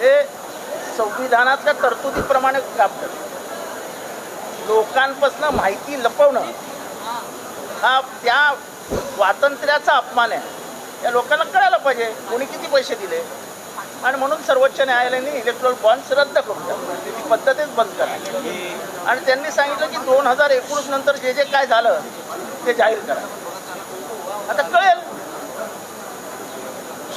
हे संविधानातल्या तरतुदीप्रमाणे काम करतं. लोकांपासून माहिती लपवणं हा त्या स्वातंत्र्याचा अपमान आहे. या लोकांना कळायला पाहिजे कोणी किती पैसे दिले. आणि म्हणून सर्वोच्च न्यायालयाने इलेक्ट्रॉल बॉन्ड्स रद्द करून टाकले. ती पद्धतच बंद करा आणि त्यांनी सांगितलं की दोन हजार एकोणीस नंतर जे जे काय झालं ते जाहीर करा. आता कळेल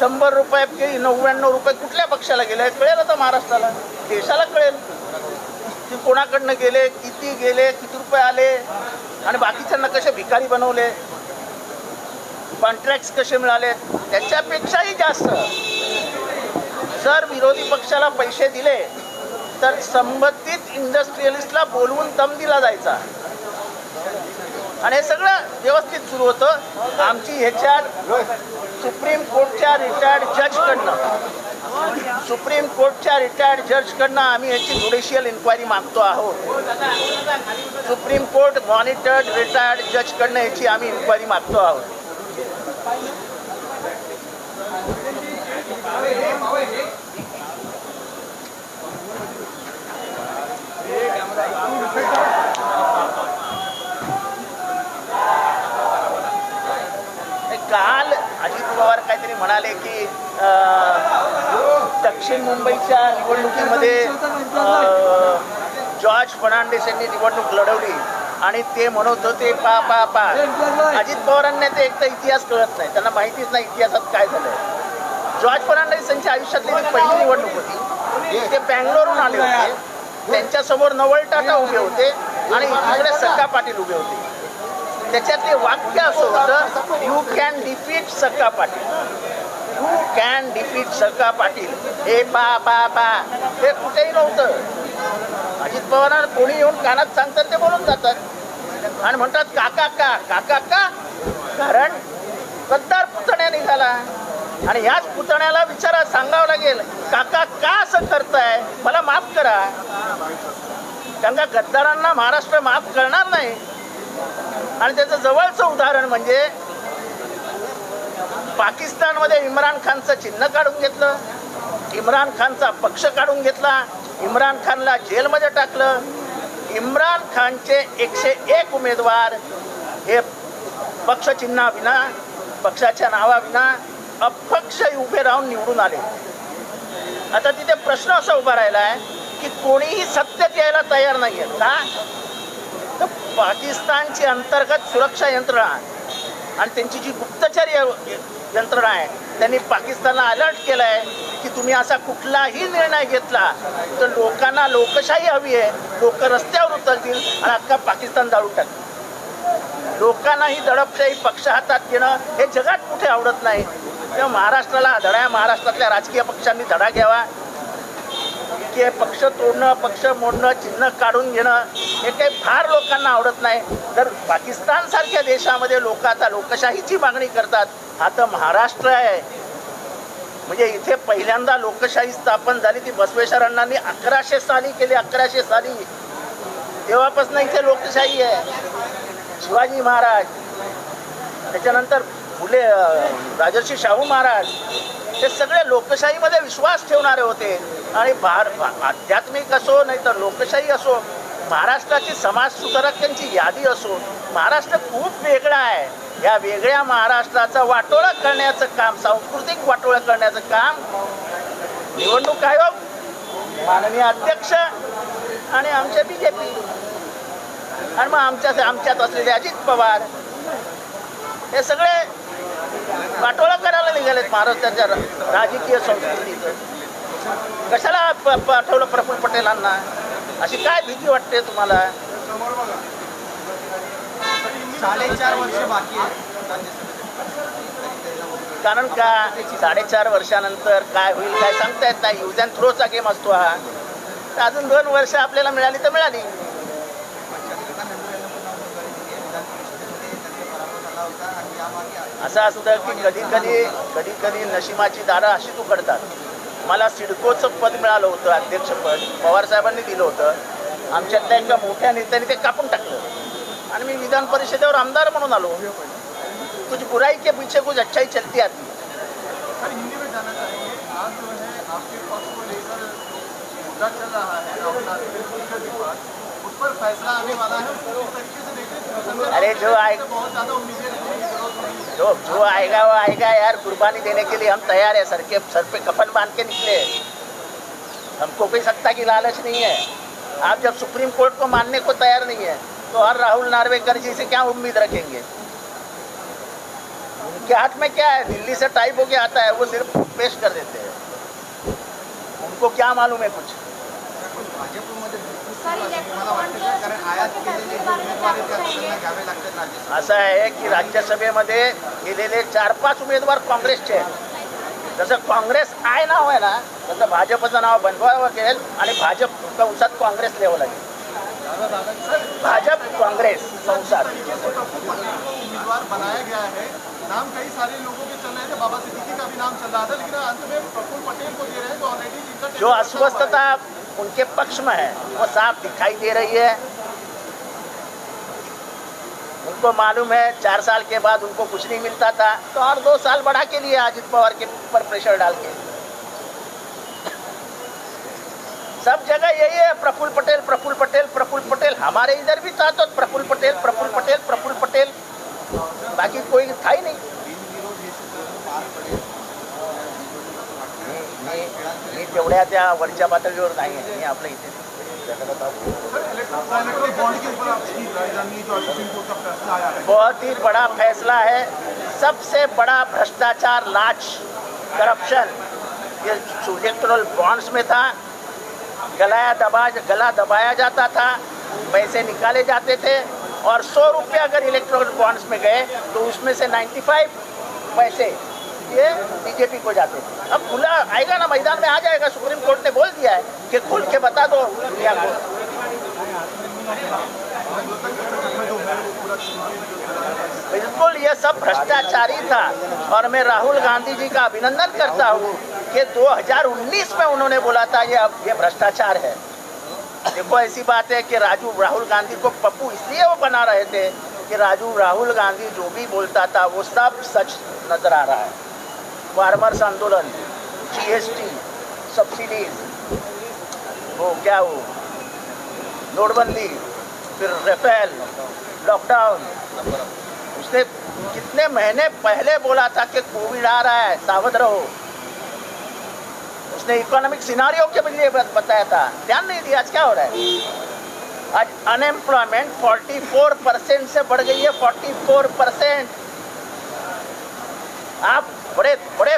शंभर रुपये की नव्याण्णव रुपये कुठल्या पक्षाला गेले कळेल आता महाराष्ट्राला. देशाला कळेल. की कोणाकडनं गेले किती गेले किती रुपये आले आणि बाकीच्यांना कसे भिकारी बनवले? कॉन्ट्रॅक्ट कसे मिळाले? त्याच्यापेक्षाही जास्त. जर विरोधी पक्षाला पैसे दिले तर संबंधित इंडस्ट्रियलिस्टला बोलवून दम दिला जायचा. आणि हे सगळं व्यवस्थित सुरू होतं. आमची ह्याच्यात सुप्रीम कोर्टच्या रिटायर्ड जजकडनं सुप्रीम कोर्टच्या रिटायर्ड जजकडनं आम्ही याची ज्युडिशियल इन्क्वायरी मागतो आहोत. सुप्रीम कोर्ट मॉनिटर्ड रिटायर्ड जजकडनं ह्याची आम्ही इन्क्वायरी मागतो आहोत काल अजित पवार काहीतरी म्हणाले की अं, दक्षिण मुंबईच्या निवडणुकीमध्ये जॉर्ज फर्नांडिस यांनी निवडणूक लढवली आणि ते म्हणत होते पा पा पा. अजित पवारांना ते एक तर इतिहास कळत नाही त्यांना माहितीच नाही इतिहासात काय झालं जॉर्ज फर्नांडिस यांच्या आयुष्यातली पहिली निवडणूक होती ते बँगलोरहून आले होते. त्यांच्यासमोर नवल टाटा उभे होते आणि इकडे सक्का पाटील उभे होते. त्याच्यातले वाक्य असं होतं you can defeat Sakka Patil. You can defeat Sarka Patil हे बा बा बा. हे कुठेही नव्हतं. अजित पवारांना कोणी येऊन कानात सांगतात ते बोलून जातात. आणि म्हणतात काका का? काका का? कारण गद्दार पुतण्या निघाला. आणि ह्याच पुतण्याला विचारा सांगावं लागेल काका का असं करताय? मला माफ करा. कारण का गद्दारांना महाराष्ट्र माफ करणार नाही. आणि त्याचं जवळचं उदाहरण म्हणजे पाकिस्तानमध्ये इम्रान खानचं चिन्ह काढून घेतलं. इम्रान खानचा पक्ष काढून घेतला. इम्रान खानला जेलमध्ये टाकलं. इम्रान खानचे एकशे एक उमेदवार हे पक्षचिन्हाविना पक्षाच्या नावाविना अपक्ष उभे राहून निवडून आले. आता तिथे प्रश्न असा उभा राहिला आहे की कोणीही सत्तेत यायला तयार नाही आहे का? तर पाकिस्तानची अंतर्गत सुरक्षा यंत्रणा आणि त्यांची जी गुप्तचर य- यंत्रणा आहे त्यांनी पाकिस्तानला अलर्ट केलं आहे की तुम्ही असा कुठलाही निर्णय घेतला तर लोकांना लोकशाही हवी आहे. लोक रस्त्यावर उतरतील आणि अख्खा पाकिस्तान जाळून टाकतील लोकांना ही दडपशाही पक्ष हातात घेणं हे जगात कुठे आवडत नाही. तेव्हा महाराष्ट्राला धडा महाराष्ट्रातल्या राजकीय पक्षांनी धडा घ्यावा. की पक्ष तोडणं पक्ष मोडणं चिन्ह काढून घेणं हे काही फार लोकांना आवडत नाही. तर पाकिस्तानसारख्या देशामध्ये लोक आता लोकशाहीची मागणी करतात. हा तर महाराष्ट्र आहे. म्हणजे इथे पहिल्यांदा लोकशाही स्थापन झाली ती बसवेश्वरांनी अकराशे साली केली अकराशे साली. तेव्हापासून इथे लोकशाही आहे. शिवाजी महाराज. त्याच्यानंतर फुले राजर्षी शाहू महाराज. हे सगळे लोकशाहीमध्ये विश्वास ठेवणारे होते. आणि भार आध्यात्मिक असो नाही तर लोकशाही असो महाराष्ट्राची समाज सुधारकांची यादी असो महाराष्ट्र खूप वेगळा आहे. या वेगळ्या महाराष्ट्राचा वाटोळा करण्याचं काम सांस्कृतिक वाटोळा करण्याचं काम निवडणूक आयोग माननीय अध्यक्ष आणि आमच्या बी जे पी आणि मग आमच्या आमच्यात असलेले अजित पवार हे सगळे वाटोळा करायला निघालेत महाराष्ट्राच्या राजकीय संस्कृतीचं. कशाला पाठवलं प्रफुल्ल पटेलांना अशी काय भीती वाटते तुम्हाला? साडेचार वर्ष बाकी कारण का? साडेचार वर्षानंतर काय होईल काय सांगता येत नाही. यूज अँड थ्रोचा गेम असतो हा. तर अजून दोन वर्ष आपल्याला मिळाली तर मिळाली. असं असतं की कधी कधी कधी कधी नशिमाची दारं अशीच उघडतात मला सिडकोचं पद मिळालं होतं अध्यक्षपद. पवारसाहेबांनी दिलं होतं. आमच्यातल्या एका मोठ्या नेत्याने ते कापून टाकलं. आणि मी विधान परिषदेवर आमदार म्हणून आलो. कुछ बुराई के पीछे कुछ अच्छाई चलती आती. अरे जो आए- जो जो आएगा, वो आएगा यार, कुर्बानी देने के लिए हम तैयार है। सर के, सर पे कफन बाँध के निकले। हमको कोई सत्ता की लालच नहीं है। आप जब सुप्रीम कोर्ट को मानने को तैयार नहीं है तो हर राहुल नार्वेकर जी से क्या उम्मीद रखेंगे? उनके हाथ में क्या है? दिल्ली से टाइप होके आता है, वो सिर्फ़ पेश कर देते हैं। उनको क्या मालूम है कुछ? भाजपमध्ये उमेदवार असं आहे. की राज्यसभेमध्ये गेलेले चार पाच उमेदवार काँग्रेसचे आहेत. जसं काँग्रेस आय नाव आहे ना तसं भाजपचं नाव बनवावं लागेल आणि भाजप कंसात काँग्रेस लिहावं लागेल भाजप काँग्रेस संसार उम्मीदवार बनाया गया है. नाम कई सारे लोगों के चल रहे थे. बाबा सिद्दीकी का भी नाम चल रहा था लेकिन अंत में प्रफुल्ल पटेल को दे रहे हैं तो ऑलरेडी जो अस्वस्थता उनके पक्ष में है। वो साफ़ दिखाई दे रही है। उनको मालूम है, चार साल के बाद उनको कुछ नहीं मिलता था। तो और दो साल बढ़ा के लिए अजित पवार के ऊपर प्रेशर डाल के। सब जगह यही है, प्रफुल्ल पटेल प्रफुल्ल पटेल प्रफुल्ल पटेल। हमारे इधर भी था तो प्रफुल्ल पटेल प्रफुल्ल पटेल, प्रफुल्ल पटेल बाकी कोई था ही नहीं मी- मी त्या वरच्या पातळीवर नाही आहे. मी आपल्या इथे. बहुत ही बड़ा फैसला है. सबसे बड़ा भ्रष्टाचार, लाच, करप्शन. ये इलेक्ट्रल बॉन्ड्स में था। गलाया दबा, गला दबाया जाता था। पैसे निकाले जाते थे। और सौ रुपये अगर इलेक्ट्रल बॉन्ड्स में गए तो उसमें से 95 पैसे ये बीजेपी को जाते थे अब खुला आएगा ना मैदान में, आ जाएगा। सुप्रीम कोर्ट ने बोल दिया है कि खुल के बता दो। दुनिया को बिल्कुल, ये सब भ्रष्टाचारी था। और मैं राहुल गांधी जी का अभिनंदन करता हूँ कि 2019 में उन्होंने बोला था, ये अब ये भ्रष्टाचार है। देखो, ऐसी बात है कि राजू, राहुल गांधी को पप्पू इसलिए वो बना रहे थे कि राजू, राहुल गांधी जो भी बोलता था, वो सब सच नज़र आ रहा है। फार्मर्स आंदोलन जीएसटी सब्सिडीज वो क्या वो नोटबंदी, फिर रेफेल लॉकडाउन उसने कितने महीने पहले बोला था कि कोविड आ रहा है, सावध रहो। उसने इकोनॉमिक सिनारियों के लिए बताया था। ध्यान नहीं दिया, आज क्या हो रहा है? आज अनएम्प्लॉयमेंट 44 परसेंट से बढ़ गई है 44 परसेंट आप बड़े बड़े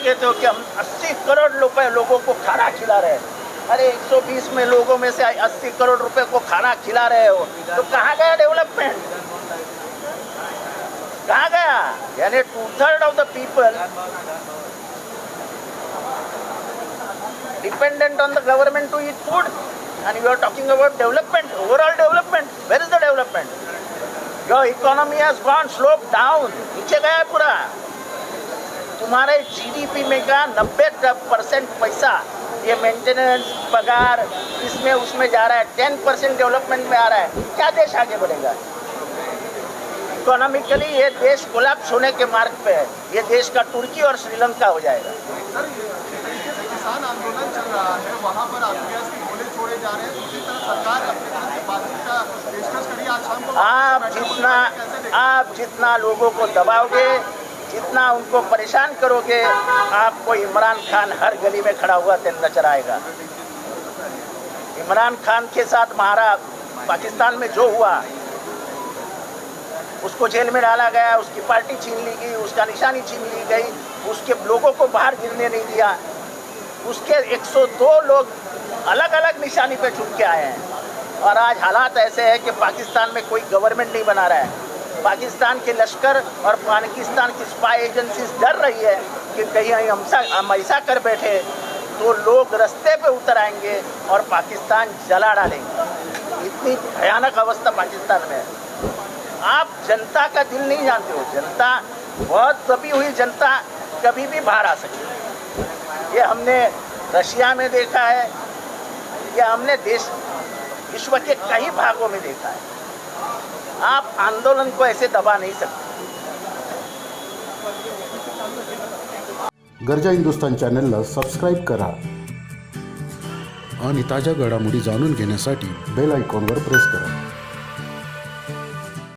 देखे तो कि हम 80 करोड़ रुपए लोगों को खाना खिला रहे हैं। अरे 120 में लोगों में से 80 करोड़ रुपए को खाना खिला रहे हो। तो कहाँ गया डेवलपमेंट? कहा गया? यानी two third of the people dependent on the government to eat food and you are talking about development overall development where is the development your economy has slope down नीचे गया पूरा। तुम्हारे जीडीपी में का 90 percent पैसा ये maintenance पगार इसमें उसमें जा रहा है टेन परसेंट डेवलपमेंट में आ रहा है। क्या देश आगे बढ़ेगा? इकोनॉमिकली ये देश कोलैप्स होने के मार्ग पे है। ये देश का तुर्की और श्रीलंका हो जाएगा। सर इस तरीके से किसान आंदोलन चल रहा है। वहाँ पर आलू गैस के गोले छोड़े जा रहे हैं। दूसरी तरफ़ सरकार अपनी तरफ़ से बातचीत का पेशकश करी आज शाम को आप जितना आप जितना लोगों को दबाओगे जितना उनको परेशान करोगे, आपको इमरान खान हर गली में खड़ा हुआ नज़र आएगा। इमरान खान के साथ महारा पाकिस्तान में जो हुआ, उसको जेल में डाला गया, उसकी पार्टी छीन ली गई, उसका निशानी छीन ली गई, उसके लोगों को बाहर गिरने नहीं दिया। उसके 102 लोग अलग अलग निशानी पे छुप के आए हैं। और आज हालात ऐसे हैं कि पाकिस्तान में कोई गवर्नमेंट नहीं बना रहा है। पाकिस्तान के लश्कर और पाकिस्तान की स्पाई एजेंसीज डर रही है कि कहीं हम ऐसा हम ऐसा कर बैठे तो लोग रस्ते पे उतर आएँगे और पाकिस्तान जला डालेंगे। इतनी भयानक अवस्था पाकिस्तान में है। आप जनता का दिल नहीं जानते हो। जनता, बहुत दबी हुई जनता कभी भी बाहर आ सकती है। ये हमने रशिया में देखा है। ये हमने देश, विश्व के कई भागों में देखा है। आप आंदोलन को ऐसे दबा नहीं सकते। गरजा हिंदुस्तान चॅनलला सबस्क्राईब करा आणि ताज्या घडामोडी जाणून घेण्यासाठी बेल आयकॉनवर प्रेस करा.